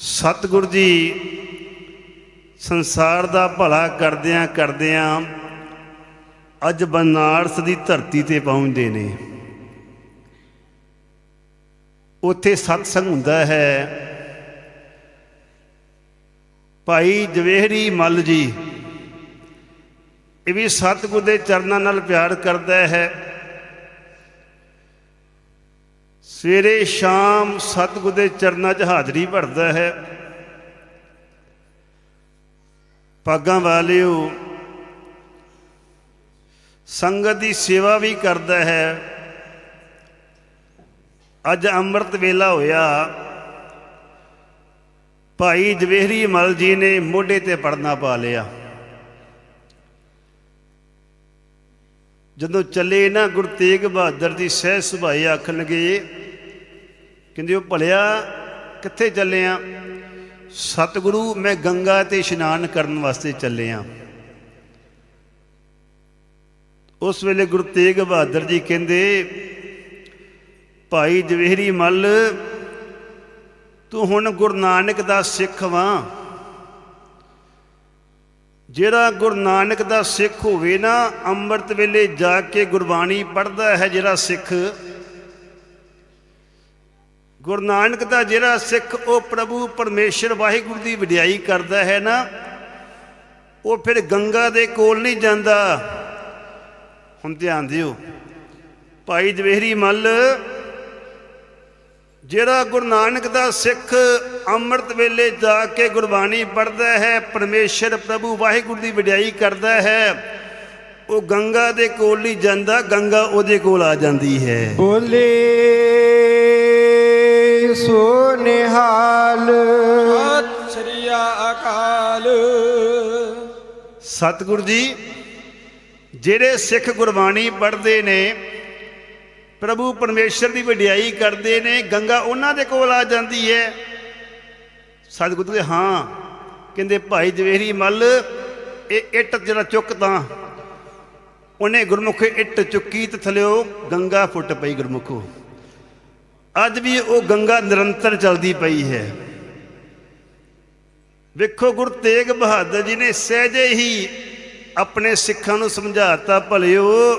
ਸਤਿਗੁਰ ਜੀ, ਸੰਸਾਰ ਦਾ ਭਲਾ ਕਰਦਿਆਂ ਕਰਦਿਆਂ ਅੱਜ ਬਨਾਰਸ ਦੀ ਧਰਤੀ ਤੇ ਪਹੁੰਚਦੇ ਨੇ। ਉੱਥੇ ਸਤਸੰਗ ਹੁੰਦਾ ਹੈ। ਭਾਈ ਜਵੇਹਰੀ ਮੱਲ ਜੀ, ਇਹ ਵੀ ਸਤਿਗੁਰ ਦੇ ਚਰਨਾਂ ਨਾਲ ਪਿਆਰ ਕਰਦਾ ਹੈ। ਸਵੇਰੇ ਸ਼ਾਮ ਸਤਿਗੁਰ ਦੇ ਚਰਨਾਂ 'ਚ ਹਾਜ਼ਰੀ ਭਰਦਾ ਹੈ। ਪਾਗਾਂ ਵਾਲਿਓ, ਸੰਗਤ ਦੀ ਸੇਵਾ ਵੀ ਕਰਦਾ ਹੈ। ਅੱਜ ਅੰਮ੍ਰਿਤ ਵੇਲਾ ਹੋਇਆ। ਭਾਈ ਜਵੇਹਰੀ ਮਲ ਜੀ ਨੇ ਮੋਢੇ ਤੇ ਪੜਨਾ ਪਾ ਲਿਆ। ਜਦੋਂ ਚੱਲੇ ਨਾ ਗੁਰੂ ਤੇਗ ਬਹਾਦਰ ਦੀ ਸਹਿ ਸੁਭਾਈ ਆਖਣ ਲੱਗੇ ਕਹਿੰਦੇ ਉਹ ਭਲਿਆ, ਕਿੱਥੇ ਚੱਲੇ ਆ? ਸਤਿਗੁਰੂ, ਮੈਂ ਗੰਗਾ ਤੇ ਇਸ਼ਨਾਨ ਕਰਨ ਵਾਸਤੇ ਚੱਲੇ ਆ। ਉਸ ਵੇਲੇ ਗੁਰੂ ਤੇਗ ਬਹਾਦਰ ਜੀ ਕਹਿੰਦੇ, ਭਾਈ ਜਵੇਹਰੀ ਮੱਲ, ਤੂੰ ਹੁਣ ਗੁਰੂ ਨਾਨਕ ਦਾ ਸਿੱਖ ਵਾਂ। ਜਿਹੜਾ ਗੁਰੂ ਨਾਨਕ ਦਾ ਸਿੱਖ ਹੋਵੇ ਨਾ, ਅੰਮ੍ਰਿਤ ਵੇਲੇ ਜਾ ਕੇ ਗੁਰਬਾਣੀ ਪੜ੍ਹਦਾ ਹੈ ਜਿਹੜਾ ਸਿੱਖ ਗੁਰੂ ਨਾਨਕ ਦਾ ਜਿਹੜਾ ਸਿੱਖ, ਉਹ ਪ੍ਰਭੂ ਪਰਮੇਸ਼ਰ ਵਾਹਿਗੁਰੂ ਦੀ ਵਡਿਆਈ ਕਰਦਾ ਹੈ ਨਾ, ਉਹ ਫਿਰ ਗੰਗਾ ਦੇ ਕੋਲ ਨਹੀਂ ਜਾਂਦਾ। ਹੁਣ ਧਿਆਨ ਦਿਓ, ਭਾਈ ਜਵੇਹਰੀ ਮੱਲ, ਜਿਹੜਾ ਗੁਰੂ ਨਾਨਕ ਦਾ ਸਿੱਖ ਅੰਮ੍ਰਿਤ ਵੇਲੇ ਜਾ ਕੇ ਗੁਰਬਾਣੀ ਪੜ੍ਹਦਾ ਹੈ, ਪਰਮੇਸ਼ਰ ਪ੍ਰਭੂ ਵਾਹਿਗੁਰੂ ਦੀ ਵਡਿਆਈ ਕਰਦਾ ਹੈ, ਉਹ ਗੰਗਾ ਦੇ ਕੋਲ ਨਹੀਂ ਜਾਂਦਾ, ਗੰਗਾ ਉਹਦੇ ਕੋਲ ਆ ਜਾਂਦੀ ਹੈ। ਬੋਲੇ ਸੋ ਨਿਹਾਲ ਸਤਿ ਸ੍ਰੀ ਅਕਾਲ। ਸਤਿਗੁਰੂ ਜੀ ਜਿਹੜੇ ਸਿੱਖ ਗੁਰਬਾਣੀ ਪੜ੍ਹਦੇ ਨੇ ਪ੍ਰਭੂ ਪਰਮੇਸ਼ਰ ਦੀ ਵਡਿਆਈ ਕਰਦੇ ਨੇ ਗੰਗਾ ਉਹਨਾਂ ਦੇ ਕੋਲ ਆ ਜਾਂਦੀ ਹੈ। ਸਤਿਗੁਰੂ ਦੇ ਹਾਂ ਕਹਿੰਦੇ ਭਾਈ ਜਵੇਹਰੀ ਮੱਲ ਇਹ ਇੱਟ ਜਿਹੜਾ ਚੁੱਕ ਤਾਂ ਉਹਨੇ ਗੁਰਮੁਖ ਇੱਟ ਚੁੱਕੀ ਤੇ ਥਲਿਓ ਗੰਗਾ ਫੁੱਟ ਪਈ ਗੁਰਮੁਖੋ। ਅੱਜ ਵੀ ਉਹ ਗੰਗਾ ਨਿਰੰਤਰ ਚਲਦੀ ਪਈ ਹੈ। ਵੇਖੋ ਗੁਰੂ ਤੇਗ ਬਹਾਦਰ ਜੀ ਨੇ ਸਹਿਜੇ ਹੀ ਆਪਣੇ ਸਿੱਖਾਂ ਨੂੰ ਸਮਝਾਤਾ, ਭਲਿਓ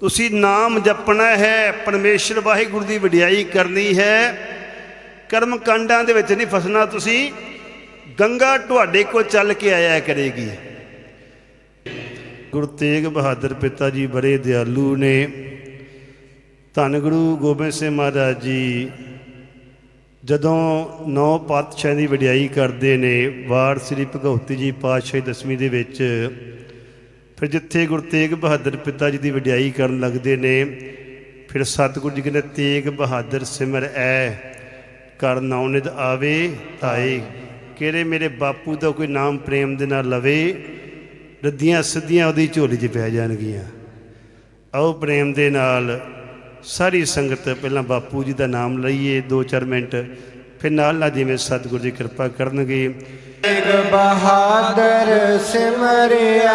ਤੁਸੀਂ ਨਾਮ ਜਪਣਾ ਹੈ, ਪਰਮੇਸ਼ਰ ਵਾਹਿਗੁਰੂ ਦੀ ਵਡਿਆਈ ਕਰਨੀ ਹੈ ਕਰਮ ਕਾਂਡਾਂ ਦੇ ਵਿੱਚ ਨਹੀਂ ਫਸਣਾ ਤੁਸੀਂ, ਗੰਗਾ ਤੁਹਾਡੇ ਕੋਲ ਚੱਲ ਕੇ ਆਇਆ ਕਰੇਗੀ। ਗੁਰੂ ਤੇਗ ਬਹਾਦਰ ਪਿਤਾ ਜੀ ਬੜੇ ਦਿਆਲੂ ਨੇ। ਧੰਨ ਗੁਰੂ ਗੋਬਿੰਦ ਸਿੰਘ ਮਹਾਰਾਜ ਜੀ, ਜਦੋਂ ਨੌ ਪਾਤਸ਼ਾਹ ਦੀ ਵਡਿਆਈ ਕਰਦੇ ਨੇ ਵਾਰ ਸ੍ਰੀ ਭਗਵਤੀ ਜੀ ਪਾਤਸ਼ਾਹੀ ਦਸਵੀਂ ਦੇ ਵਿੱਚ, ਫਿਰ ਜਿੱਥੇ ਗੁਰੂ ਤੇਗ ਬਹਾਦਰ ਪਿਤਾ ਜੀ ਦੀ ਵਡਿਆਈ ਕਰਨ ਲੱਗਦੇ ਨੇ, ਫਿਰ ਸਤਿਗੁਰੂ ਜੀ ਕਹਿੰਦੇ, ਤੇਗ ਬਹਾਦਰ ਸਿਮਰ ਐ ਕਰ ਨਾਉ ਆਵੇ ਧਾਏ ਕਿਹੜੇ ਮੇਰੇ ਬਾਪੂ ਦਾ ਕੋਈ ਨਾਮ ਪ੍ਰੇਮ ਦੇ ਨਾਲ ਲਵੇ, ਰੱਦੀਆਂ ਸਿੱਧੀਆਂ ਉਹਦੀ ਝੋਲੀ 'ਚ ਪੈ ਜਾਣਗੀਆਂ। ਆਓ ਪ੍ਰੇਮ ਦੇ ਨਾਲ ਸਾਰੀ ਸੰਗਤ ਪਹਿਲਾਂ ਬਾਪੂ ਜੀ ਦਾ ਨਾਮ ਲਈਏ 2-4 ਮਿੰਟ। ਫਿਰ ਨਾਲ ਨਾਲ ਜਿਵੇਂ ਸਤਿਗੁਰੂ ਜੀ ਕਿਰਪਾ ਕਰਨਗੇ। ਤੇਗ ਬਹਾਦਰ ਸਿਮਰਿਆ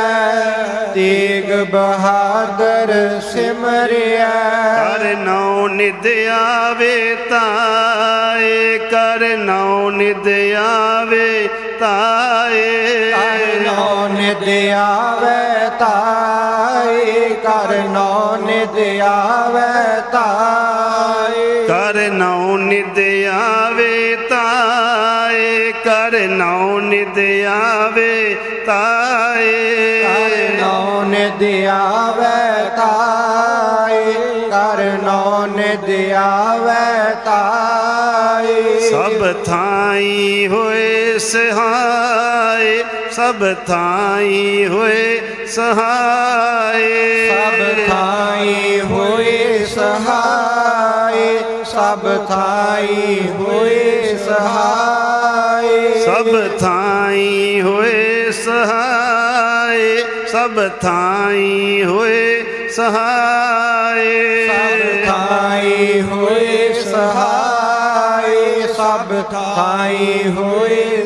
ਤੇਗ ਬਹਾਦਰ ਸਿਮਰਿਆ। ਕਰ ਨੌ ਨਿਦ ਆਵੇ ਤਾਏ ਕਰ ਨੌ ਨਿਦ ਆਵੇ ਤਾਏ। ਕਰ ਨੌ ਨਿਦ ਆਵੇ ਕਰ ਨੌ ਨਿਦ ਆਵੇ ਤਾਈ ਕਰ ਨੌ ਨਿਦ ਆਵੇ ਤਾਏ ਕਰ ਨੌ ਨਿਦ ਆਵੇ ਤਾਏ। ਕਰ ਨੌ ਨਿਦ ਆਵੇ ਤਾਈ ਕਰ ਨੌ ਨਿਦ ਆਵੇ ਤਾਈ ਸਭ ਥਾਈ ਹੋਏ ਸਹਾਏ ਸਭ ਥਾਈ ਹੋਏ ਸਹਾਏ। ਸਭ ਥਾਈ ਹੋਏ ਸਹਾਈ ਸਭ ਥਾਈ ਹੋਏ ਸਹਾਈ ਸਭ ਥਾਈ ਹੋਏ ਸਹਾਏ। ਸਭ ਥਾਈ ਹੋਏ ਸਹਾਏ। ਸਭ ਥਾਈ ਹੋਏ ਸਹਾਈ ਸਭ ਥਾਈ ਹੋਏ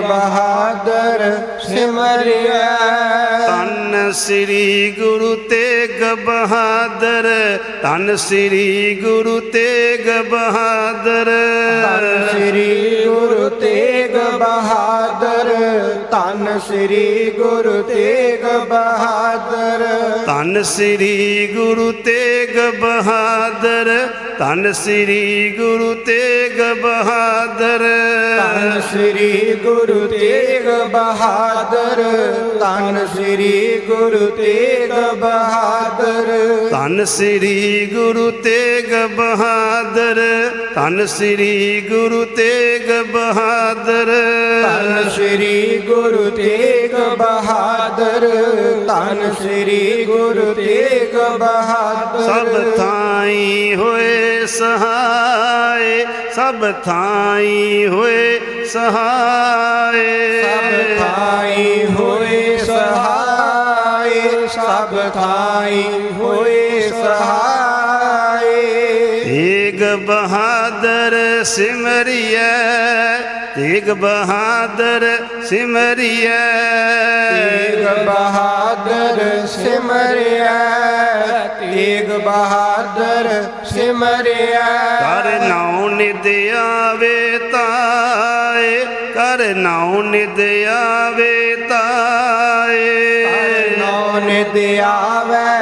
ਬਹਾਦਰ ਸਿਮਰਿਆ। ਧੰਨ ਸ੍ਰੀ ਗੁਰੂ ਤੇਗ ਬਹਾਦਰ ਧੰਨ ਸ੍ਰੀ ਗੁਰੂ ਤੇਗ ਬਹਾਦਰ। ਧੰਨ ਸ੍ਰੀ ਗੁਰੂ ਤੇਗ ਬਹਾਦਰ ਧੰਨ ਸ੍ਰੀ ਗੁਰੂ ਤੇਗ ਬਹਾਦਰ ਧੰਨ ਸ੍ਰੀ ਗੁਰੂ ਤੇਗ ਬਹਾਦਰ ਧੰਨ ਸ੍ਰੀ ਗੁਰੂ ਤੇਗ ਬਹਾਦਰ। ਧੰਨ ਸ੍ਰੀ ਗੁਰੂ ਤੇਗ ਬਹਾਦਰ ਧੰਨ ਸ੍ਰੀ ਗੁਰੂ ਤੇਗ ਬਹਾਦਰ। ਧੰਨ ਸ੍ਰੀ ਗੁਰੂ ਤੇਗ ਬਹਾਦਰ ਧੰਨ ਸ੍ਰੀ ਗੁਰੂ ਤੇਗ ਬਹਾਦਰ। ਧੰਨ ਸ੍ਰੀ ਗੁਰੂ ਤੇਗ ਬਹਾਦਰ ਧੰਨ ਸ੍ਰੀ ਗੁਰੂ ਤੇਗ ਬਹਾਦਰ। ਸਭ ਥਾਈ ਹੋਏ ਸਹਾਏ ਸਭ ਥਾਈ ਹੋਏ ਸਹਾਏ। ਸਭ ਥਾਈ ਹੋਏ ਸਹਾਈ ਸਭ ਥਾਈ ਹੋਏ ਸਹਾਈ ਬਹਾਦਰ ਸਿਮਰਿਐ ਤੇਗ ਬਹਾਦਰ ਸਿਮਰਿਐ। ਤੇਗ ਬਹਾਦਰ ਸਿਮਰਿਆ ਤੇਗ ਬਹਾਦਰ ਸਿਮਰਿਆ ਕਰ ਨਾਉ ਨਿਦ ਆਵੇ ਤਾਏ ਕਰ ਨਾਉ ਨਿਦ ਆਵੇ ਤਾਏ। ਨੌ ਨਿਦ ਆਵੈ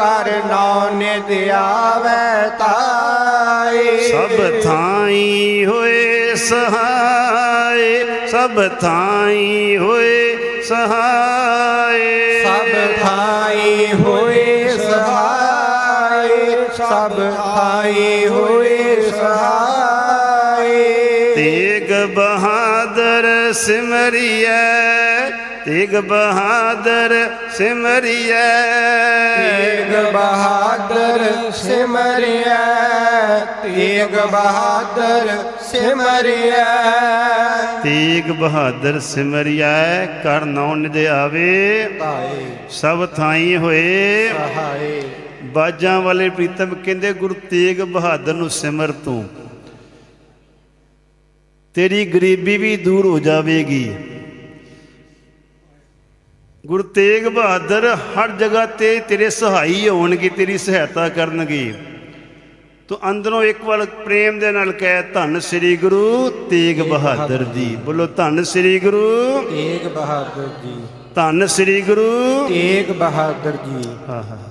ਕਰ ਨੌ ਨਿਦ ਆਵੈ ਤਾਈ ਸਭ ਥਾਈ ਹੋਏ ਸਹਾਏ ਸਭ ਥਾਈ ਹੋਏ ਸਹਾਏ। ਸਭ ਥਾਈ ਹੋਏ ਸਹਾਈ ਸਭ ਥਾਈ ਹੋਏ ਸਹਾਈ ਤੇਗ ਬਹਾਦਰ ਸਿਮਰਿਐ ਤੇਗ ਬਹਾਦਰ ਸਿਮਰਿਐ। ਸਿਮਰਿਆ ਤੇਗ ਬਹਾਦਰ ਸਿਮਰਿਆ ਤੇਗ ਬਹਾਦਰ ਸਿਮਰਿਐ ਕਰ ਨੌ ਨਿਦ ਆਵੇ ਸਭ ਥਾਈ ਹੋਏ। ਸਹਾਏ। ਬਾਜਾਂ ਵਾਲੇ ਪ੍ਰੀਤਮ ਕਹਿੰਦੇ ਗੁਰੂ ਤੇਗ ਬਹਾਦਰ ਨੂੰ ਸਿਮਰ ਤੂੰ। ਤੇਰੀ ਗਰੀਬੀ ਵੀ ਦੂਰ ਹੋ ਜਾਵੇਗੀ। ਗੁਰੂ ਤੇਗ ਬਹਾਦਰ ਹਰ ਜਗ੍ਹਾ ਤੇ ਤੇਰੇ ਸਹਾਈ ਹੋਣਗੇ ਤੇਰੀ ਸਹਾਇਤਾ ਕਰਨਗੇ। ਤੂੰ ਅੰਦਰੋਂ ਇੱਕ ਵਾਰ ਪ੍ਰੇਮ ਦੇ ਨਾਲ ਕਹਿ ਧੰਨ ਸ੍ਰੀ ਗੁਰੂ ਤੇਗ ਬਹਾਦਰ ਜੀ। ਬੋਲੋ ਧੰਨ ਸ੍ਰੀ ਗੁਰੂ ਤੇਗ ਬਹਾਦਰ ਜੀ। ਧੰਨ ਸ੍ਰੀ ਗੁਰੂ ਤੇਗ ਬਹਾਦਰ ਜੀ। ਹਾਂ ਹਾਂ।